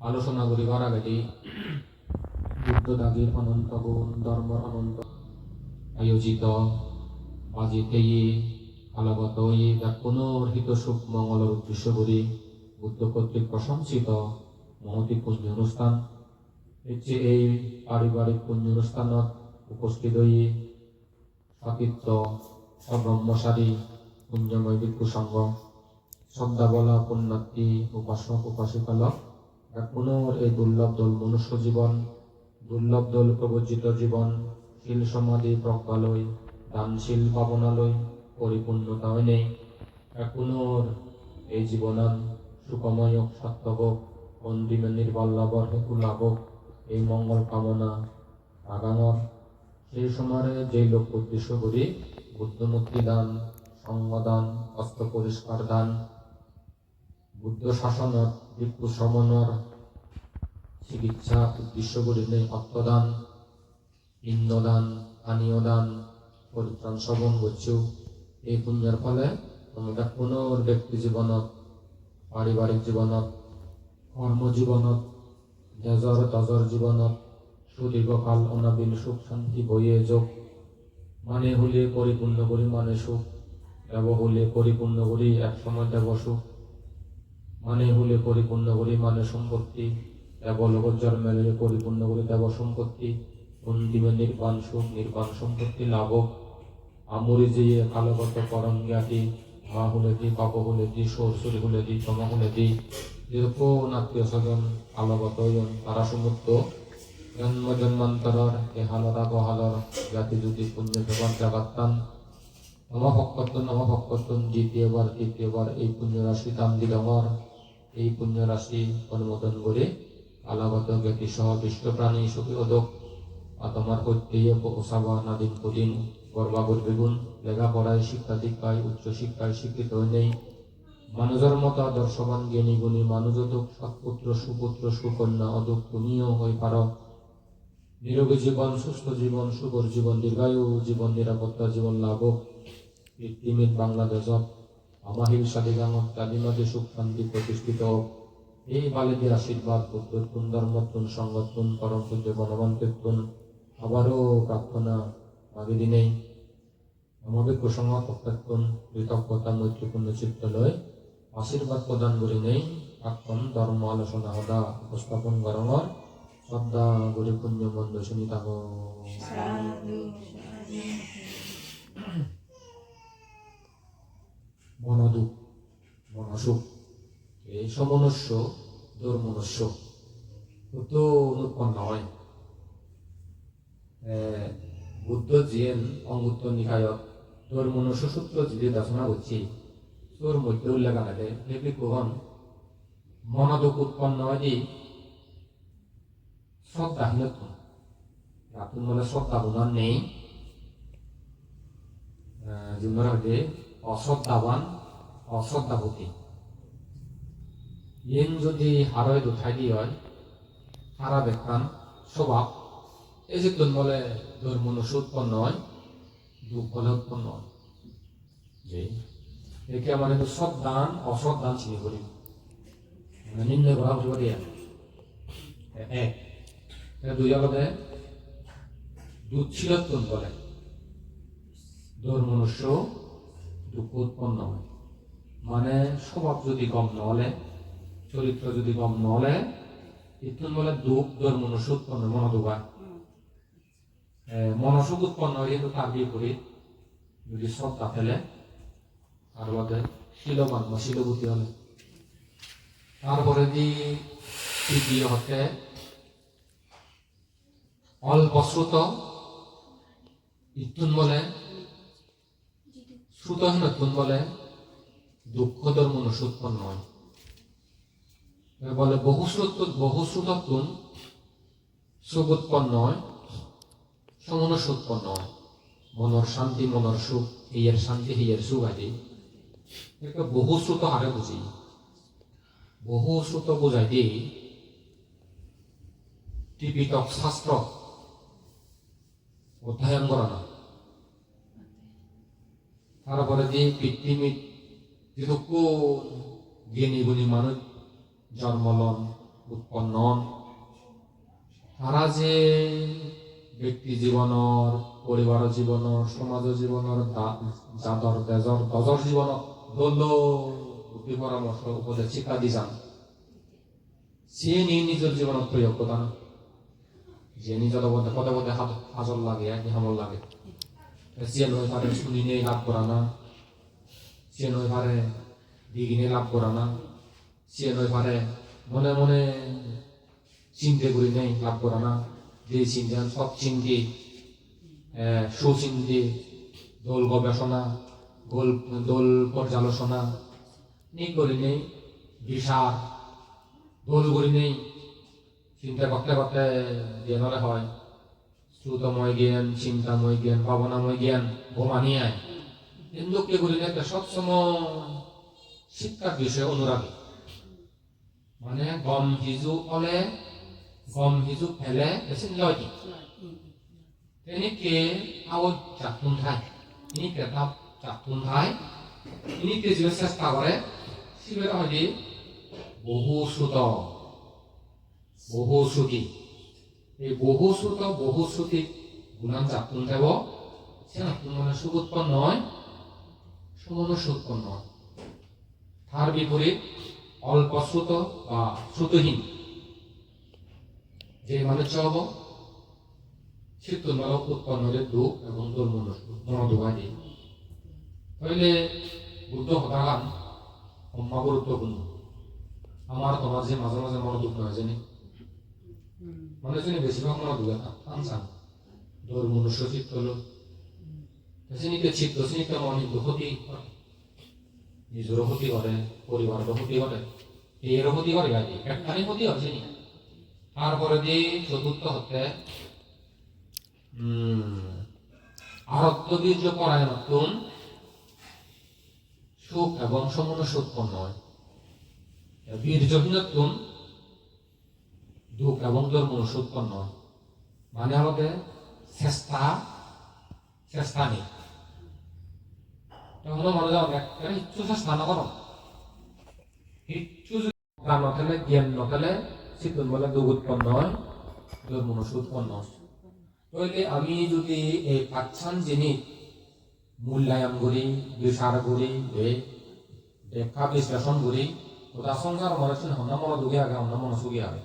আলোচনা করিবার আগেটি বুদ্ধ দাগির অনন্ত গুণ, ধর্ম অনন্ত আয়োজিত বাজিতেই আলাগত এই পুনর্হিত সুখ মঙ্গলের উদ্দেশ্য করি বুদ্ধ কর্তৃক প্রশংসিত মহতি পুণ্য অনুষ্ঠান। হচ্ছে এই পারিবারিক পুণ্য অনুষ্ঠানত উপস্থিত হই সাকিত্য সব্রহ্মচারী পুণ্যময় ভিক্ষু সংঘ শ্রদ্ধাবলা, পুণ্যার্থী, উপাসক উপাসিকালক এক এই দুর্লভ দল, মনুষ্য জীবন, দুর্লভ দল প্রবর্জিত জীবন, শিল সমাধি প্রজ্ঞালয়, দানশীল পাবনালয় পরিপূর্ণতা নেই। এক এই জীবনান সুখময় সার্থক অন্তিমে নির্বাল লাভর হেতু লাভ এই মঙ্গল কামনা আগামর সেই সময়ে যে লোক উদ্দেশ্য করি, বুদ্ধমূর্তি দান, সঙ্গদান, অস্ত্র পরিষ্কার দান, বুদ্ধ শাসনত ভিক্ষু শ্রমণর চিকিৎসা উদ্দেশ্য করি নেই অর্থদান ইন্দ্রদান পানীয় দান পরিত্রাণ শ্রবণ করছ এই পুণ্যের ফলে আমাদের পুনর ব্যক্তি জীবনত পাৰিবাৰিক জীৱনত কৰ্ম জীৱনত জেজৰ তজৰ জীৱনত সুদীৰ্ঘকাল অনাবিল সুখ শান্তি বয়ে যোগ। মানে হলে পরিপূর্ণ করি মানে সুখ, দেব হলে পরিপূর্ণ করি এক সময় দেব সুখ। মানে হলে পরিপূর্ণ করি মানে সম্পত্তি দেব লগত জন্মেলে পরিপূর্ণ করি দেব সম্পত্তি অন্তিমে নির্বাণ সুখ, নির্বাণ সম্পত্তি লাভ আমরি যে কালগত পরম জ্ঞাতি, মা হলে দি পাপ হলে দি সরসরি হলে দি তমা হলে দি। যেরকম আত্মীয় স্বজন, কালগত তারা সমুদ্র জন্ম জন্মান্তৰৰ এই হালৰ আগহালৰ জাতি যদি পুণ্য ভগৱান জাগাত্তান। নমভক্তত্বন নমভক্তত্বন দ্বিতীয়বাৰ তৃতীয়বাৰ এই পুণ্য ৰাশি দান দি ডাঙৰ এই পুণ্য ৰাশি অনুমোদন কৰি আলাগত জ্ঞাতি সহ বিশ্ব প্ৰাণী সুখী অদক তোমার প্রত্যেয়ে পৌঁছাবা নাদিন কদিন গর্বাগর বেগুন লেখাপড়ায় শিক্ষা দীক্ষায়, উচ্চ শিক্ষায় শিক্ষিত নেই। মানুষের মতো আদর্শবান, জ্ঞানী, গুণী মানুষ অদুক সৎপুত্র, সুপুত্র, সুকন্যা অদুক তুমিও হয়ে পারো। নিরোগী জীবন, সুস্থ জীবন সুখর জীবন, দীর্ঘায়ু জীবন, নিরাপত্তা জীবন লাভ। পৃথিবীর বাংলাদেশত আমাহিল সাদিগাঙত কালিমাতে সুখ শান্তি প্রতিষ্ঠিত। হোক এই বালিদের আশীর্বাদ বুদ্ধত্বন ধর্মত্বন সংগঠন পরম পূজ্য বনবন্তেত্বন আবারও প্রার্থনা আগে দিনেই। আমাদের প্রসঙ্গ প্রত্যাত্তন কৃতজ্ঞতা মৈত্রীপূর্ণ চিত্ত লয় আশীর্বাদ প্রদান করি নেই। প্রাক্তন ধর্ম আলোচনা সদা উপস্থাপন গরমর শ্রদ্ধা গরি পুণ্য মন্দ শুনি থাক বনদুখ সমনুষ্য দুর্মনুষ্য তো অনুৎপন্ন হয় বুদ্ধ জিয়েন অঙ্গুত্ত সূত্র যদি দাসনা করছি তোর মধ্যে উল্লেখ কোহন মনদুক উৎপন্ন হয় দি শ্রদ্ধাহীনত রাতুন বলে শ্রদ্ধা গুণান নেই। জীবনের অশ্রদ্ধাবান অশ্রদ্ধাভূতি ইন যদি হারয় দুঠাই দি হয় হারা দেখান স্বভাব। এই যে তুন বলে তোর মনুষ্য উৎপন্ন হয়, দুঃখ বলে উৎপন্ন হয়। যে একে আমার কিন্তু সৎ দান অসৎ দান চিনি করি। মানে নির্ণয় করা হতে পারি এক। দুই আলাদা দুচ্ছিলত্বন বলে। দোর মনুষ্য দুঃখ উৎপন্ন হয়। মানে স্বভাব যদি কম নহলে চরিত্র যদি কম নহলে ইতুন বলে দুঃখ দোর উৎপন্ন মনোদুবা মনসুখ উৎপন্ন হয় কিন্তু তার বিপরীত যদি শ্রদ্ধা ফেলে আর বাদে শিলবান বা শিলবতী হলে। তারপরে দি তৃতীয় হতে অল্প শ্রুত ইতুন বলে শ্রুতহীন বলে দুঃখ ধর্ম উৎপন্ন হয়। বলে বহুশ্রুত বহুশ্রুতত্বন সুখ উৎপন্ন হয় সমনস উৎপন্ন হয়। মনৰ শান্তি, মনৰ সুখ হিয়ের শান্তি হিয়ের সুখ আদি। এটাকে বহুশ্রুত হারে বুঝি বহুশ্রুত বুঝাই দি, ত্রিপিটক শাস্ত্র অধ্যয়ন করা না তারপরে যে পৃথিবীত যেটুকু জ্ঞানী গুণী মানুষ জন্ম লন উৎপন্ন তারা যে ব্যক্তি জীৱনৰ পৰিবাৰ জীৱনৰ সমাজ জীৱনৰ দা- জাদৰ তেজৰ জীৱনত দল বুদ্ধি উপদেশ, শিক্ষা দি যান। সিয়ে নি নিজৰ জীৱনত প্ৰয়োগ কৰা যে নিজৰ পদে পদে পদে হাত হাজৰ লাগে হামল লাগে। সিয়ে নৈ পারে শুনি নেই লাভ করা না। সিয়ে নৈ পারে দিগিনে লাভ করা না। নৈ পারে। মনে মনে চিন্তে করি নেই, লাভ করা না। যে চিন্তান সব চিন্তি সুচিন্তি, দোল গবেষণা, গোল, দোল পর্যালোচনা নি করি নেই, বিচার, দোল করি নেই। চিন্তা করতে করতে জ্ঞানরে হয়। শ্রুতময় জ্ঞান, চিন্তাময় জ্ঞান, ভাবনাময় জ্ঞান ঘুমানি আয় কিন্তু কে করি না একটা সবসময় শিক্ষার বিষয়ে অনুরাগী। মানে গম সিজু অলে, গম সিজু ফেলে লয় দি। তেনেকে আও চাকুন ঠাই ini কেতাব চাকুন ঠাই ini কেজিও চেষ্টা কৰে সিবের হয় বহু শ্রুত বহু শ্রুতি এই বহু শ্রুত বহু শ্রুতি গুণাম চাকুন থাকব সে মানে সুখ উৎপন্ন হয়। সুমনুষ্য উৎপন্ন হয়। তার বিপরীত অল্প শ্রুত বা শ্রুতহীন। যে মানুষ হব চিত্তনবালক উৎপন্ন হলে দুঃখ এবং দুর্মনুষ্য মনোদুবাদী তাইলে বুদ্ধ হতাগান সম্মা গুরুত্বপূর্ণ। আমার তোমার যে মাঝে মাঝে মনোদুখ নয় জানি? মানুষজনে বেশিরভাগ মনোদুখ আনসান দুর্মনুষ্য চিত্ত হলো। সেনিকে চিত্ত মনিত ক্ষতি করে নিজেরও ক্ষতি করে পরিবারেরও ক্ষতি করে এরও ক্ষতি করে আজ একখানি ক্ষতি হচ্ছে নি। তারপরে যে চতুর্থ হচ্ছে আরত্ববীর্য পরায়ণত্বন সুখ এবং সমনুষ উৎপন্ন হয় বীর্যহীনত্বন দুঃখ এবং ধর্মনুষ উৎপন্ন হয় মানে হলো চেষ্টা চেষ্টা নেই। তখন মনে যাও একটা ইচ্ছু চেষ্টা নকর ইচ্ছু জ্ঞান নথেলে জ্ঞান নথেলে চিতুন বলে দুঃখ উৎপন্ন হয় ধর্মনুষ উৎপন্ন হয়। তাহলে আমি যদি এই পাচ্ছান জিনিস মূল্যায়ন করি, বিচার করি ব্যাখ্যা বিশ্লেষণ করি ওটা সংসার শুনে হন্না মনে দুগে আগে হন্না মনে সুগে আগে।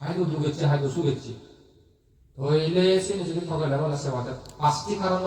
হাইদু দুগেছে হাইদু সুগেছে তাহলে সিনে যদি ঠকালে বলে সেবাতে পাঁচটি কারণ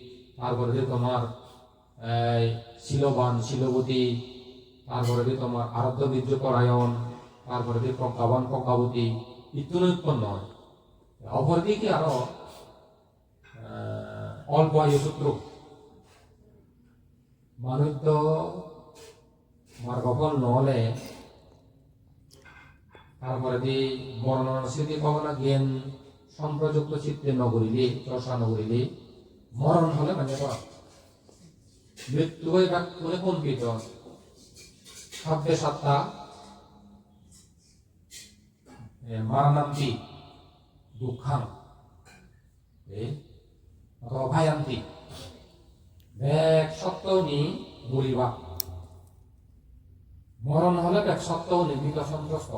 তারপরে যে তোমার শিলবান, শিলবতী তারপরে যে তোমার আরাধ্য বীর্য পরায়ণ তারপরে যে প্রজ্ঞাবান প্রজ্ঞাবতী ইত্যাদি উৎপন্ন হয়। অপরদিকে আরও অল্প আয়ু সূত্র মানুষ তো মার্গফল নহলে তারপরে যে বর্ণনা স্মৃতি ভাবনা জ্ঞান সম্প্রযুক্ত চিত্তে নগরিলে, চর্চা নগরিলে মরণ হলে মানে মৃত্যু হয়ে করে কম্পিত। শব্দে সত্তা মারানান্তি দুঃখাং এ, অথবা ভয়ান্তি এক সত্ত্বেও নি মরিবা মরণ হলে এক সত্ত্বেও নি বিকশনগ্রস্ত